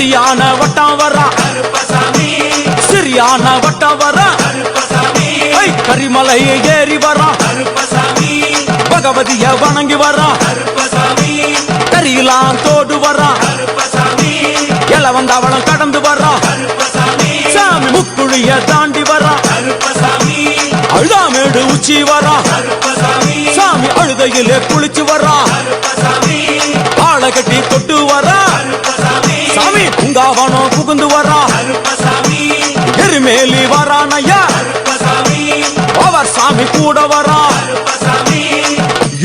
சரியான வட்டம் வரா. சரியான வட்டம் வரா. கரிமலையை ஏறி வரா. பகவதிய வணங்கி வரா. கருப்பசாமி கரியெல்லாம் தோடு வரா. கருப்பசாமி இளவந்தவளம் கடந்து வரா. சாமி முக்குழிய தாண்டி வரா. அழுதாமேடு உச்சி வரா. சாமி அழுதையிலே குளிச்சு வரா. புகுந்து வரா. எருமேலி வரானையா கருப்பசாமி அவர் சாமி கூட வரா.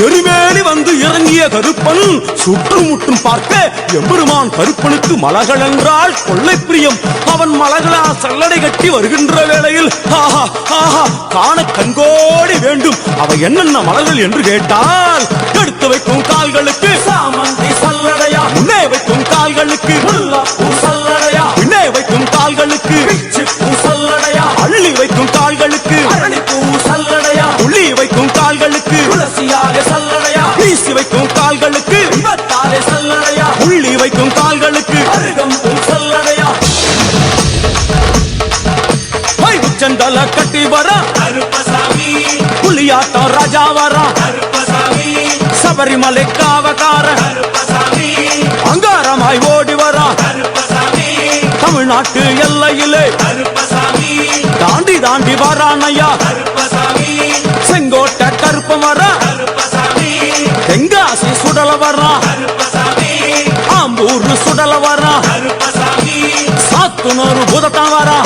எருமேலி வந்து இறங்கிய கருப்பன் சுற்றுமுற்றும் பார்க்க எம்பெருமான் கருப்பனுக்கு மலகள் என்றால் கொள்ளை பிரியம். அவன் மலகளா சல்லடை கட்டி வருகின்ற வேளையில் ஆஹா ஆஹா காண கண்கோடி வேண்டும். அவை என்னென்ன மலர்கள் என்று கேட்டால் எடுத்து வைக்கும் கால்களுக்கு சாமந்தி சல்லடையா. முன்னே வைக்கும் கால்களுக்கு வீசி வைக்கும் கால்களுக்கு. சல்லடையா. உள்ளி வைக்கும் கால்களுக்கு. சல்லடையா. செந்தல கட்டி வர. புலியாட்டம் ராஜா வர. சபரிமலை காவக்கார. அங்காரமாய் ஓடி வர. தமிழ்நாட்டு எல்லையிலே. தாண்டி தாண்டி வரானையா கருப்பசாமி. செங்கோட்டை கருப்பம் வரா ஆம்பூர் சுடல வரா சாத்துனோரு சாத்துனூர் புதத்தான் வரா